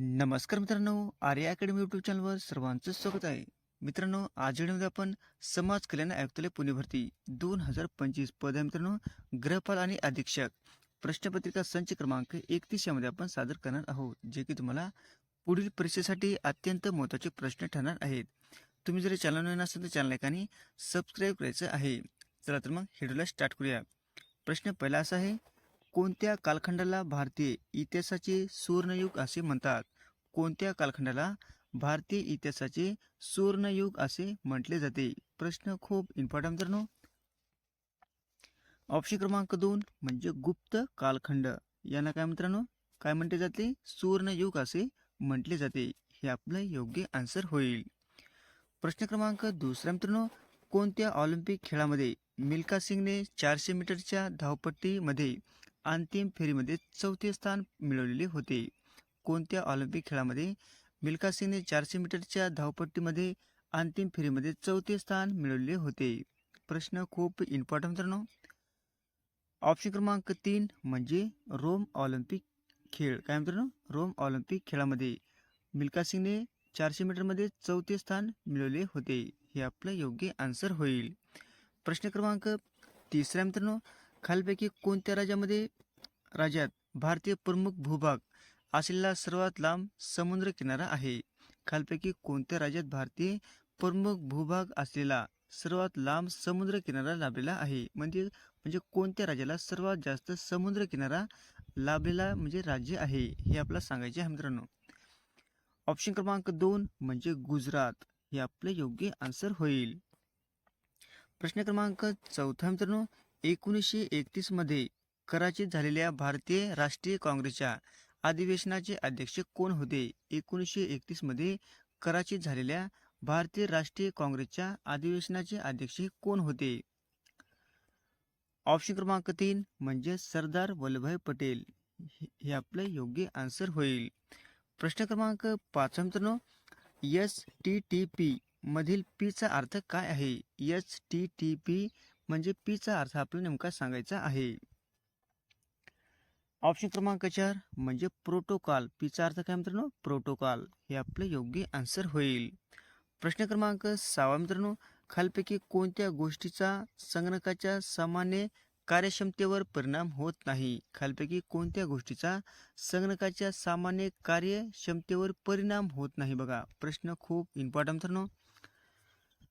नमस्कार मित्रांनो Arya academy YouTube चॅनलवर सर्वांचं स्वागत आहे. मित्रांनो आज व्हिडिओमध्ये आपण समाज कल्याण आयुक्तालय पुणे भरती दोन हजार पंचवीस पद आहे मित्रांनो. ग्रहपाल आणि अधीक्षक प्रश्नपत्रिका संच क्रमांक एकतीस यामध्ये आपण सादर करणार आहोत जे की तुम्हाला पुढील परीक्षेसाठी अत्यंत महत्त्वाचे प्रश्न ठरणार आहेत. तुम्ही जर चॅनल नसेल असेल तर चॅनल एकाने सबस्क्राईब करायचं आहे. चला तर मग व्हिडिओला स्टार्ट करूया. प्रश्न पहिला असा आहे कोणत्या कालखंडाला भारतीय इतिहासाचे सुवर्णयुग असे म्हणतात? कोणत्या कालखंडाला भारतीय इतिहासाचे सुवर्णयुग असे म्हटले जाते? प्रश्न खूप इम्पॉर्टंट मित्रांनो. ऑप्शन क्रमांक दोन म्हणजे गुप्त कालखंड. यांना काय मित्रांनो? काय म्हटले जाते? सुवर्णयुग असे म्हटले जाते. हे आपलं योग्य आन्सर होईल. प्रश्न क्रमांक दुसरा मित्रांनो कोणत्या ऑलिम्पिक खेळामध्ये मिल्खा सिंगने चारशे मीटरच्या धावपट्टीमध्ये अंतिम फेरीमध्ये चौथे स्थान मिळवलेले होते? कोणत्या ऑलिम्पिक खेळामध्ये मिल्खा सिंगने चारशे मीटरच्या धावपट्टीमध्ये अंतिम फेरीमध्ये चौथे स्थान मिळवले होते? प्रश्न खूप इम्पॉर्टंट मित्रांनो. ऑप्शन क्रमांक तीन म्हणजे रोम ऑलिम्पिक खेळ. काय मित्रांनो? रोम ऑलिम्पिक खेळामध्ये मिल्खा सिंगने चारशे मीटरमध्ये चौथे स्थान मिळवले होते. हे आपलं योग्य आन्सर होईल. प्रश्न क्रमांक तिसरा मित्रांनो. खालपैकी कोणत्या राज्यामध्ये राज्यात भारतीय प्रमुख भूभाग असलेला सर्वात लांब समुद्र किनारा आहे. खालपैकी कोणत्या राज्यात भारतीय प्रमुख भूभाग असलेला सर्वात लांब समुद्र किनारा लाभलेला आहे? म्हणजे म्हणजे कोणत्या राज्याला सर्वात जास्त समुद्र किनारा लाभलेला म्हणजे राज्य आहे? हे आपल्याला सांगायचे आहे मित्रांनो. ऑप्शन क्रमांक दोन म्हणजे गुजरात. हे आपले योग्य आन्सर होईल. प्रश्न क्रमांक चौथा मित्रांनो. एकोणीसशे एकतीसमध्ये कराचीत झालेल्या भारतीय राष्ट्रीय काँग्रेसच्या अधिवेशनाचे अध्यक्ष कोण होते? एकोणीसशे एकतीसमध्ये कराचीत झालेल्या भारतीय राष्ट्रीय काँग्रेसच्या अधिवेशनाचे अध्यक्ष कोण होते? ऑप्शन क्रमांक तीन म्हणजे सरदार वल्लभभाई पटेल. हे हे आपलं योग्य आन्सर होईल. प्रश्न क्रमांक पाच मित्रांनो एस टी टी पी मधील पीचा अर्थ काय आहे? एस टी टी पी म्हणजे पीचा अर्थ आपल्याला नेमका सांगायचा आहे. ऑप्शन क्रमांक चार म्हणजे प्रोटोकॉल पीचा अर्थ काय मित्रांनो? प्रोटोकॉल हे आपलं योग्य आन्सर होईल. प्रश्न क्रमांक सहावा मित्रांनो खालपैकी कोणत्या गोष्टीचा संगणकाच्या सामान्य कार्यक्षमतेवर परिणाम होत नाही? खालपैकी कोणत्या गोष्टीचा संगणकाच्या सामान्य कार्यक्षमतेवर परिणाम होत नाही बघा. प्रश्न खूप इम्पॉर्टंट मित्रांनो.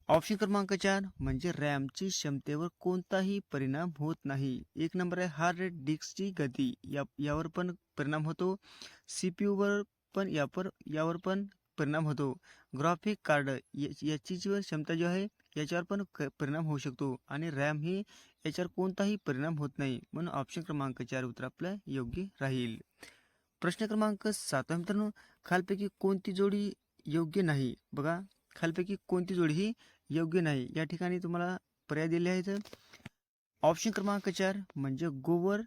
ऑप्शन क्रमांक चार म्हणजे रॅमची क्षमतेवर कोणताही परिणाम होत नाही. एक नंबर आहे हार्ड रेट डिस्कची गती. या यावर पण परिणाम होतो. सी पी यूवर पण यावर यावर पण परिणाम होतो. ग्राफिक कार्ड याची जी क्षमता जी आहे याच्यावर पण क- परिणाम होऊ शकतो. आणि रॅम ही याच्यावर कोणताही परिणाम होत नाही. म्हणून ऑप्शन क्रमांक चार उत्तर आपलं योग्य राहील. प्रश्न क्रमांक सात मित्रांनो. खालपैकी कोणती जोडी योग्य नाही? बघा. खालपैकी कोणती जोडी ही योग्य नाही. या ठिकाणी तुम्हाला पर्याय दिले आहेत. ऑप्शन क्रमांक चार म्हणजे गोवर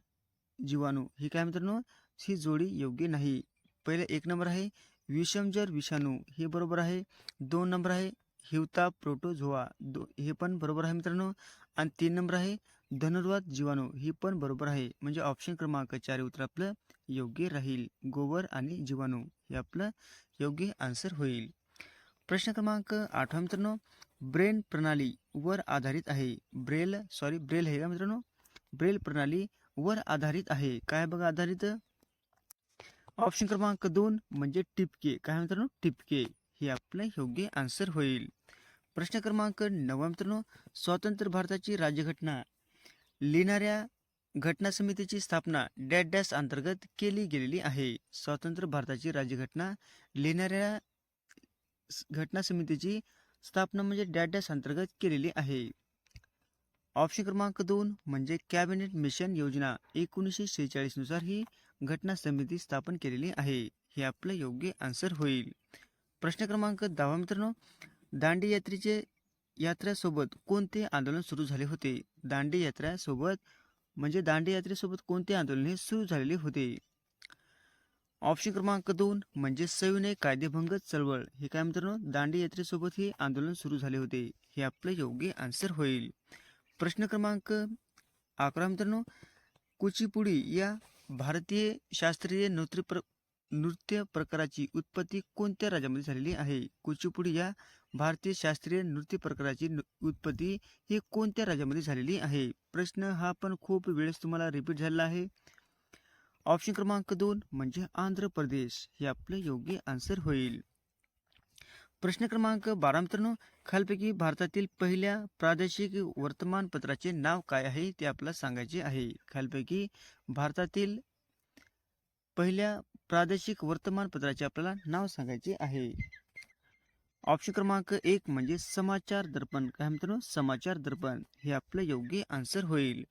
जीवाणू. ही काय मित्रांनो? ही जोडी योग्य नाही. पहिले एक नंबर आहे विषमजर विषाणू. हे बरोबर आहे. दोन नंबर आहे हिवता प्रोटोझोआ. दो हे पण बरोबर आहे मित्रांनो. आणि तीन नंबर आहे धनुर्वात जीवाणू. ही पण बरोबर आहे. म्हणजे ऑप्शन क्रमांक चार उत्तर आपलं योग्य राहील. गोवर आणि जीवाणू. हे आपलं योग्य आन्सर होईल. प्रश्न क्रमांक आठवा हो मित्रांनो. ब्रेन प्रणाली वर आधारित आहे. ब्रेल सॉरी ब्रेल हे का मित्रांनो? ब्रेल प्रणाली वर आधारित आहे. काय बघा आधारित? ऑप्शन क्रमांक दोन म्हणजे टिपके. काय मित्रांनो? टिपके. हे आपलं योग्य आन्सर होईल. प्रश्न क्रमांक नववा मित्रांनो स्वतंत्र भारताची राज्यघटना. लिहिणाऱ्या घटना समितीची स्थापना डॅट डॅश अंतर्गत केली गेलेली आहे. स्वतंत्र भारताची राज्यघटना लिहिणाऱ्या घटना समितीची स्थापना म्हणजे डॅडॅस अंतर्गत केलेली आहे. ऑप्शन क्रमांक दोन म्हणजे कॅबिनेट मिशन योजना. एकोणीसशे शेहेचाळीसनुसार ही घटना समिती स्थापन केलेली आहे. हे आपलं योग्य आन्सर होईल. प्रश्न क्रमांक दहा मित्रांनो दांडी यात्रेचे यात्रेसोबत कोणते आंदोलन सुरू झाले होते? दांडी यात्रेसोबत म्हणजे दांडी यात्रेसोबत कोणते आंदोलन हे सुरू झालेले होते? ऑप्शन क्रमांक दोन म्हणजे सविनय कायदेभंग चळवळ. हे काय मित्रांनो दांडी यात्रेसोबत हे आंदोलन सुरू झाले होते. हे आपलं योग्य आन्सर होईल. प्रश्न क्रमांक अकरा मित्रांनो कुचिपुडी या भारतीय शास्त्रीय नृत्य प्र नृत्य प्रकाराची उत्पत्ती कोणत्या राज्यामध्ये झालेली आहे? कुचिपुडी या भारतीय शास्त्रीय नृत्य प्रकाराची उत्पत्ती ही कोणत्या राज्यामध्ये झालेली आहे? प्रश्न हा पण खूप वेळेस तुम्हाला रिपीट झालेला आहे. ऑप्शन क्रमांक दोन म्हणजे आंध्र प्रदेश हे आपलं योग्य आन्सर होईल. प्रश्न क्रमांक बारा मित्रांनो खालपैकी भारतातील पहिल्या प्रादेशिक वर्तमानपत्राचे नाव काय आहे ते आपल्याला सांगायचे आहे. खालपैकी भारतातील पहिल्या प्रादेशिक वर्तमानपत्राचे आपल्याला नाव सांगायचे आहे. ऑप्शन क्रमांक एक म्हणजे समाचार दर्पण. काय मित्रांनो? समाचार दर्पण. हे आपलं योग्य आन्सर होईल.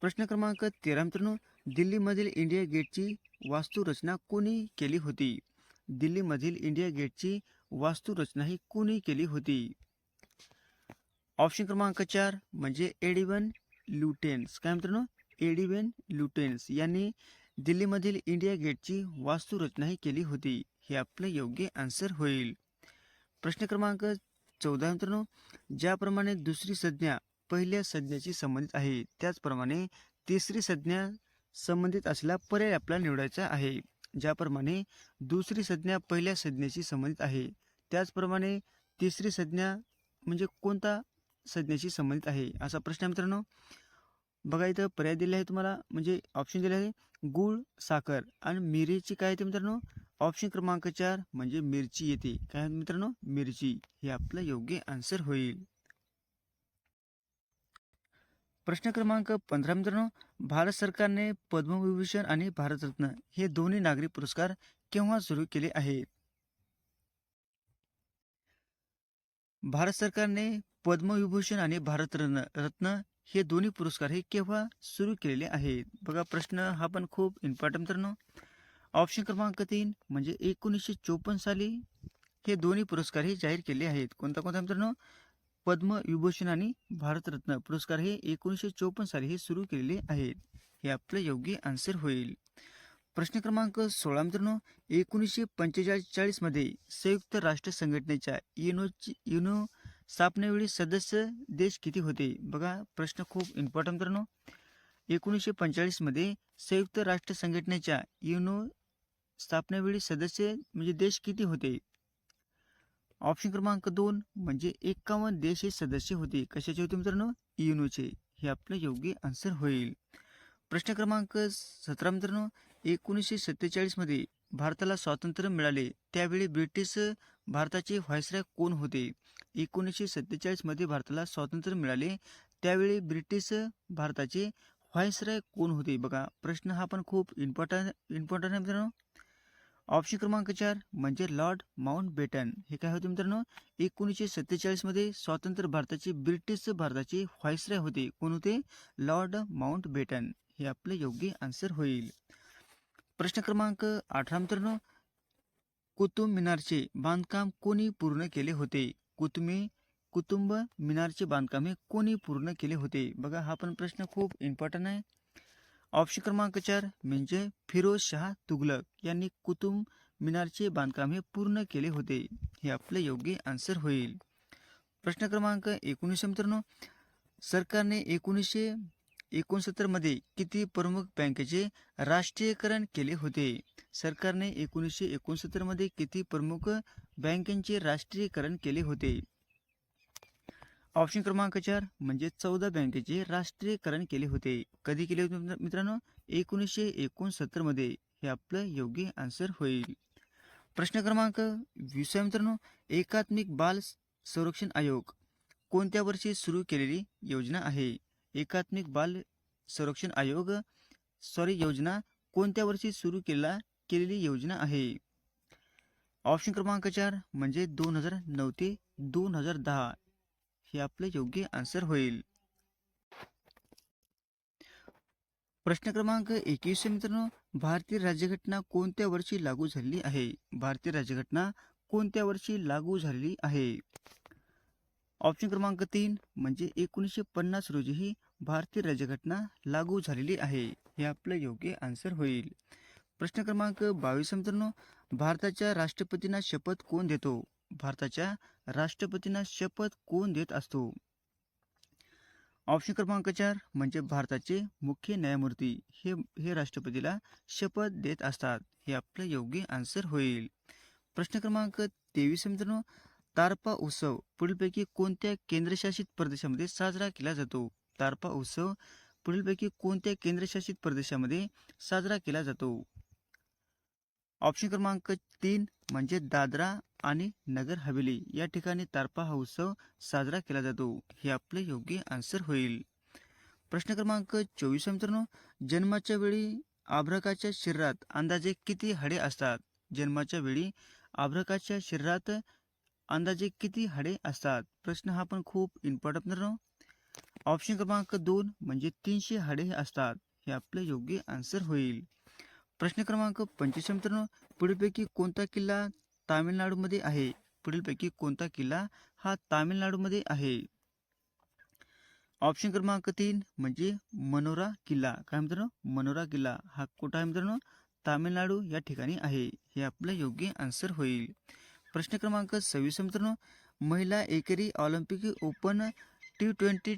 प्रश्न क्रमांक तेरा मित्रांनो दिल्लीमधील इंडिया गेटची वास्तुरचना कोणी केली होती? दिल्लीमधील इंडिया गेटची वास्तुरचना ही कोणी केली होती? ऑप्शन क्रमांक चार म्हणजे एडिवन लुटेन्स. काय मित्रांनो? एडिवन लुटेन्स यांनी दिल्लीमधील इंडिया गेटची वास्तुरचनाही केली होती. हे आपलं योग्य आन्सर होईल. प्रश्न क्रमांक चौदा मित्रांनो. ज्याप्रमाणे दुसरी संज्ञा पहिल्या संज्ञेशी संबंधित आहे त्याचप्रमाणे तिसरी संज्ञा संबंधित असलेला पर्याय आपल्याला निवडायचा आहे. ज्याप्रमाणे दुसरी संज्ञा पहिल्या संज्ञेशी संबंधित आहे. त्याचप्रमाणे तिसरी संज्ञा म्हणजे कोणता संज्ञेशी संबंधित आहे? असा प्रश्न आहे मित्रांनो. बघा इथं पर्याय दिले आहे तुम्हाला. म्हणजे ऑप्शन दिले आहे गुळ साखर आणि मिरीची काय येते मित्रांनो? ऑप्शन क्रमांक चार म्हणजे मिरची येते. काय मित्रांनो? मिरची. हे आपलं योग्य आन्सर होईल. प्रश्न क्रमांक पंधरा मित्रांनो भारत सरकारने पद्मविभूषण आणि भारतरत्न हे दोन्ही नागरी पुरस्कार केव्हा सुरू केले आहेत भारत सरकारने पद्मविभूषण आणि भारतरत्न रत्न हे दोन्ही पुरस्कार हे केव्हा सुरू केलेले आहेत बघा प्रश्न हा पण खूप इम्पॉर्टंट मित्रांनो. ऑप्शन क्रमांक तीन म्हणजे एकोणीसशे चोपन्न साली हे दोन्ही पुरस्कार हे जाहीर केले आहेत. कोणता कोणता मित्रांनो? पद्मविभूषण आणि भारतरत्न पुरस्कार हे एकोणीसशे चोपन्न साली हे सुरू केलेले आहेत. हे आपलं योग्य आन्सर होईल. प्रश्न क्रमांक सोळा मित्रांनो एकोणीसशे पंचेचाळीस चाळीसमध्ये संयुक्त राष्ट्र संघटनेच्या युनोची युनो स्थापनेवेळी सदस्य देश किती होते? बघा प्रश्न खूप इम्पॉर्टंट मित्रांनो. एकोणीसशे पंचेचाळीसमध्ये संयुक्त राष्ट्र संघटनेच्या युनो स्थापनेवेळी सदस्य म्हणजे देश किती होते? ऑप्शन क्रमांक दोन म्हणजे एकावन्न देश हे सदस्य होते. कशाचे होते मित्रांनो? युनोचे हे आपलं योग्य आन्सर होईल. प्रश्न क्रमांक सतरा मित्रांनो एकोणीसशे सत्तेचाळीसमध्ये भारताला स्वातंत्र्य मिळाले. त्यावेळी ब्रिटिश भारताचे व्हायसराय कोण होते? एकोणीसशे सत्तेचाळीसमध्ये भारताला स्वातंत्र्य मिळाले. त्यावेळी ब्रिटिश भारताचे व्हायसराय कोण होते? बघा प्रश्न हा पण खूप इम्पॉर्टंट इम्पॉर्टंट आहे मित्रांनो. ऑप्शन क्रमांक चार म्हणजे लॉर्ड माउंट बेटन हे काय होते मित्रांनो? एकोणीसशे सत्तेचाळीसमध्ये स्वतंत्र भारताचे ब्रिटिश भारताचे व्हायसराय होते. कोण होते? लॉर्ड माउंट बेटन हे आपले योग्य आन्सर होईल. प्रश्न क्रमांक अठरा मित्रांनो. कुतुब मिनारचे बांधकाम कोणी पूर्ण केले होते? कुतुबी कुटुंब मिनारचे बांधकाम हे कोणी पूर्ण केले होते? बघा हा पण प्रश्न खूप इम्पॉर्टंट आहे. ऑप्शन क्रमांक चार म्हणजे फिरोज शहा तुगलक यांनी कुतुब मिनारचे बांधकाम हे पूर्ण केले होते. हे आपले योग्य आन्सर होईल. प्रश्न क्रमांक एकोणीसशे मित्रांनो. सरकारने एकोणीसशे एकोणसत्तरमध्ये किती प्रमुख बँकेचे राष्ट्रीयकरण केले होते? सरकारने एकोणीसशे एकोणसत्तरमध्ये किती प्रमुख बँकेचे राष्ट्रीयकरण केले होते? ऑप्शन क्रमांक चार म्हणजे चौदा बँकेचे राष्ट्रीयकरण केले होते. कधी केले होते मित्रांनो? एकोणीसशे एकोणसत्तरमध्ये हे आपलं योग्य आन्सर होईल. प्रश्न क्रमांक वीस मित्रांनो. एकात्मिक बाल संरक्षण आयोग कोणत्या वर्षी सुरू केलेली योजना आहे? एकात्मिक बाल संरक्षण आयोग सॉरी योजना कोणत्या वर्षी सुरू केला केलेली योजना आहे? ऑप्शन क्रमांक चार म्हणजे दोन हजार नऊ ते दोन हजार दहा. हे आपलं योग्य आन्सर होईल. प्रश्न क्रमांक एकवीस मित्रांनो भारतीय राज्यघटना कोणत्या वर्षी लागू झालेली आहे? भारतीय राज्यघटना कोणत्या वर्षी लागू झालेली आहे? ऑप्शन क्रमांक तीन म्हणजे एकोणीसशे पन्नास रोजी ही भारतीय राज्यघटना लागू झालेली आहे. हे आपलं योग्य आन्सर होईल. प्रश्न क्रमांक बावीस मित्रांनो भारताच्या राष्ट्रपतींना शपथ कोण देतो? भारताच्या राष्ट्रपतींना शपथ कोण देत असतो? ऑप्शन क्रमांक चार म्हणजे भारताचे मुख्य न्यायमूर्ती. हे हे राष्ट्रपतीला शपथ देत असतात. हे आपलं योग्य आन्सर होईल. प्रश्न क्रमांक तेवीस मित्रांनो. तारपा उत्सव पुढीलपैकी कोणत्या केंद्रशासित प्रदेशामध्ये साजरा केला जातो? तारपा उत्सव पुढीलपैकी कोणत्या केंद्रशासित प्रदेशामध्ये साजरा केला जातो? ऑप्शन क्रमांक तीन म्हणजे दादरा आणि नगर हवेली या ठिकाणी तारपा हा उत्सव साजरा केला जातो. हे आपले योग्य आन्सर होईल. प्रश्न क्रमांक चोवीस मित्रांनो. जन्माच्या वेळी आभ्रकाच्या शरीरात अंदाजे किती हाडे असतात? जन्माच्या वेळी आभ्रकाच्या शरीरात अंदाजे किती हाडे असतात? प्रश्न हा पण खूप इम्पॉर्टंट मित्रांनो. ऑप्शन क्रमांक दोन म्हणजे तीनशे हाडे असतात. हे आपले योग्य आन्सर होईल. प्रश्न क्रमांक पंचवीस मित्रांनो. पुढीलपैकी कोणता किल्ला तामिळनाडूमध्ये आहे. पुढीलपैकी कोणता किल्ला हा तामिळनाडूमध्ये आहे? ऑप्शन क्रमांक तीन म्हणजे मनोरा किल्ला. काय मित्रांनो? मनोरा किल्ला. हा कुठं आहे मित्रांनो? तामिळनाडू या ठिकाणी आहे. हे आपलं योग्य आन्सर होईल. प्रश्न क्रमांक सव्वीस मित्रांनो. महिला एकेरी Olympic open T twenty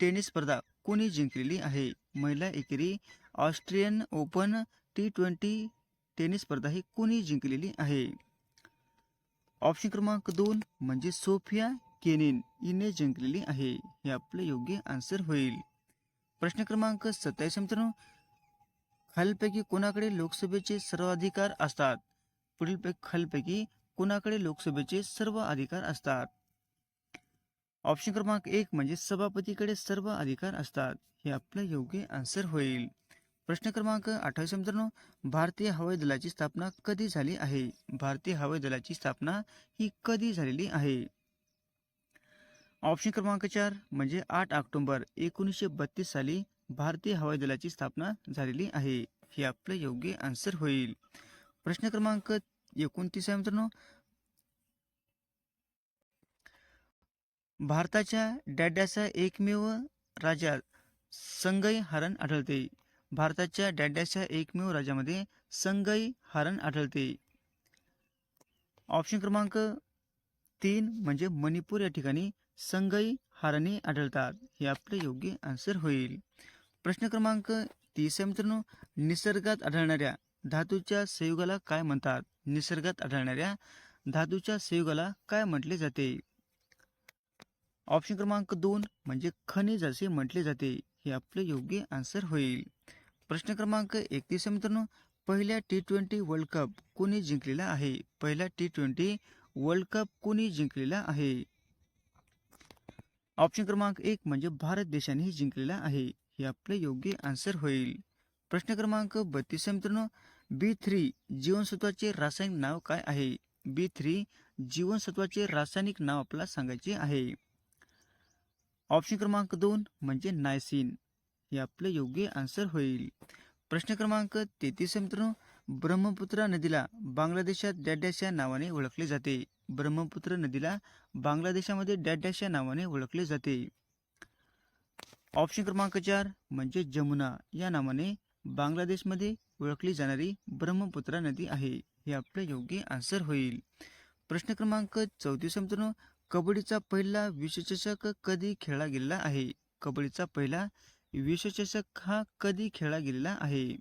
tennis स्पर्धा कोणी जिंकलेली आहे? महिला एकेरी Austrian open T twenty tennis स्पर्धा ही कोणी जिंकलेली आहे? ऑप्शन क्रमांक दोन म्हणजे सोफिया केनिन. हिने जिंकलेली आहे. हे आपले योग्य आन्सर होईल. प्रश्न क्रमांक सत्तावीस मित्रांनो. खालीलपैकी कोणाकडे लोकसभेचे सर्व अधिकार असतात? पुढील खालीलपैकी कोणाकडे लोकसभेचे सर्व अधिकार असतात? ऑप्शन क्रमांक एक म्हणजे सभापतीकडे सर्व अधिकार असतात. हे आपलं योग्य आन्सर होईल. प्रश्न क्रमांक अठ्ठावीस मित्रांनो. भारतीय हवाई दलाची स्थापना कधी झाली आहे? भारतीय हवाई दलाची स्थापना ही कधी झालेली आहे? ऑप्शन क्रमांक चार म्हणजे आठ ऑक्टोंबर एकोणीसशे बत्तीस साली भारतीय हवाई दलाची स्थापना झालेली आहे. हे आपलं योग्य आन्सर होईल. प्रश्न क्रमांक एकोणतीस आहे मित्रांनो. भारताच्या डॅड्याचा एकमेव राजा संगई हरण आढळते. भारताच्या डॅड्याच्या एकमेव राज्यामध्ये संगई हरण आढळते. ऑप्शन क्रमांक तीन म्हणजे मणिपूर या ठिकाणी संगई हारणे आढळतात. हे आपले योग्य आन्सर होईल. प्रश्न क्रमांक तीस आहे मित्रांनो. निसर्गात आढळणाऱ्या धातूच्या संयुगाला काय म्हणतात? निसर्गात आढळणाऱ्या धातूच्या संयुगाला काय म्हटले जाते? ऑप्शन क्रमांक दोन म्हणजे खनिज असे म्हटले जाते. हे आपले योग्य आन्सर होईल. प्रश्न क्रमांक एकतीस मित्रांनो. पहिल्या टी ट्वेंटी वर्ल्ड कप कोणी जिंकलेला आहे? पहिला टी ट्वेंटी वर्ल्ड कप कोणी जिंकलेला आहे? ऑप्शन क्रमांक एक म्हणजे भारत देशाने जिंकलेला आहे. हे आपले योग्य आन्सर होईल. प्रश्न क्रमांक बत्तीस मित्रांनो. बी थ्री जीवनसत्वाचे रासायनिक नाव काय आहे? बी थ्री जीवनसत्वाचे रासायनिक नाव आपल्याला सांगायचे आहे. ऑप्शन क्रमांक दोन म्हणजे नायसिन. हे आपले योग्य आन्सर होईल. प्रश्न क्रमांक तेहतीस मित्रांनो. ब्रह्मपुत्रा नदीला बांगलादेशात डॅडॅश या नावाने ओळखले जाते. ब्रह्मपुत्र नदीला बांगलादेशामध्ये डॅडॅश या नावाने ओळखले जाते. ऑप्शन क्रमांक चार म्हणजे जमुना या नावाने बांगलादेशमध्ये ओळखली जाणारी ब्रह्मपुत्रा नदी आहे. हे आपले योग्य आन्सर होईल. प्रश्न क्रमांक चौतीस मित्रांनो. कबड्डीचा पहिला विश्वचषक कधी खेळला गेलेला आहे? कबड्डीचा पहिला विश्वचषक हा कधी खेळला गेलेला आहे?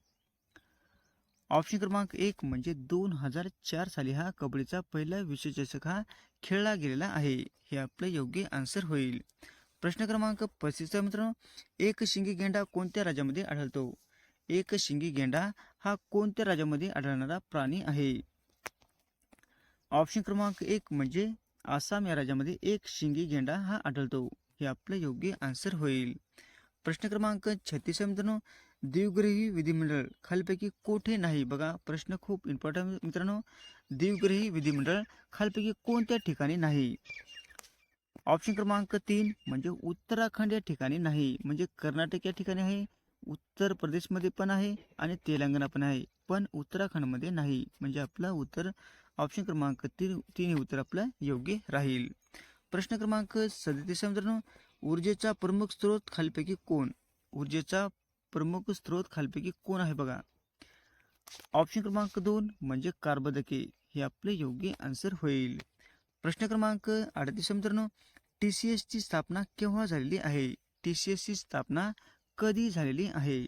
ऑप्शन क्रमांक एक म्हणजे दोन हजार चार साली हा कबड्डीचा पहिला विश्वचषक हा खेळला गेलेला आहे. हे आपले योग्य आन्सर होईल. प्रश्न क्रमांक पस्तीसचा मित्रांनो. एक शिंगी गेंडा कोणत्या राज्यामध्ये आढळतो? एक शिंगी गेंडा हा कोणत्या राज्यामध्ये आढळणारा प्राणी आहे? ऑप्शन क्रमांक एक म्हणजे आसाम या राज्यामध्ये एक शिंगी गेंडा हा आढळतो. हे आपलं योग्य आन्सर होईल. प्रश्न क्रमांक छत्तीस मित्रांनो. देवग्रही विधिमंडळ खालपैकी कोठे नाही? बघा प्रश्न खूप इम्पॉर्टंट मित्रांनो. देवग्रही विधिमंडळ खालपैकी कोणत्या ठिकाणी नाही? ऑप्शन क्रमांक तीन म्हणजे उत्तराखंड या ठिकाणी नाही. म्हणजे कर्नाटक या ठिकाणी आहे उत्तर प्रदेशमध्ये पण आहे आणि तेलंगणा पण आहे. पण उत्तराखंडमध्ये नाही. म्हणजे आपला उत्तर ऑप्शन क्रमांक तीन तीन हे उत्तर आपलं योग्य राहील. प्रश्न क्रमांक सदतीस मित्रांनो. ऊर्जेचा प्रमुख स्रोत खालीपैकी कोण? ऊर्जेचा प्रमुख स्रोत खालीपैकी कोण आहे बघा? ऑप्शन क्रमांक दोन म्हणजे कार्बदके. हे आपले योग्य आन्सर होईल. प्रश्न क्रमांक अडतीस मित्रांनो. टी सी एसची स्थापना केव्हा झालेली आहे? टी सी एसची स्थापना कधी झालेली आहे?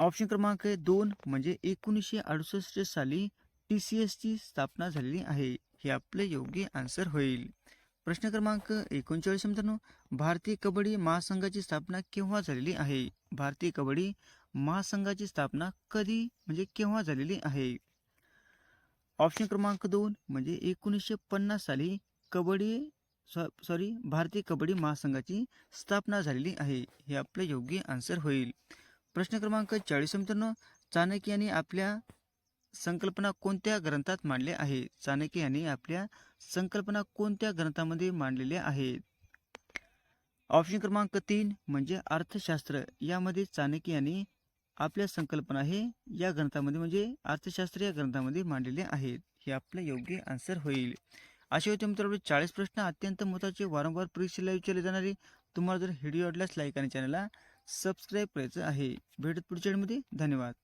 ऑप्शन क्रमांक दोन म्हणजे एकोणीसशे अडुसष्ट साली टी सी एसची स्थापना झालेली आहे हे आपले योग्य आन्सर होईल. प्रश्न क्रमांक एकोणचाळीस मित्रांनो. भारतीय कबड्डी महासंघाची स्थापना केव्हा झालेली आहे? भारतीय कबड्डी महासंघाची स्थापना कधी म्हणजे केव्हा झालेली आहे? ऑप्शन क्रमांक दोन म्हणजे एकोणीसशे पन्नास साली कबड्डी सॉरी भारतीय कबड्डी महासंघाची स्थापना झालेली आहे हे आपले योग्य आन्सर होईल. प्रश्न क्रमांक चाळीस मित्रांनो. चाणक्य यांनी आपल्या संकल्पना कोणत्या ग्रंथात मांडले आहे? चाणक्य यांनी आपल्या संकल्पना कोणत्या ग्रंथामध्ये मांडलेल्या आहेत ऑप्शन क्रमांक तीन म्हणजे अर्थशास्त्र. यामध्ये चाणक्य यांनी आपल्या संकल्पना हे या ग्रंथामध्ये म्हणजे अर्थशास्त्र या ग्रंथामध्ये मांडलेले आहेत. हे आपलं योग्य आन्सर होईल. असे होते मित्रांनो चाळीस प्रश्न अत्यंत महत्त्वाचे. वारंवार परीक्षेला विचारले जाणारे. तुम्हाला जर व्हिडिओ आवडल्यास लाईक आणि चॅनलला सबस्क्राईब करायचं आहे. भेटत पुढच्या वेळेमध्ये धन्यवाद.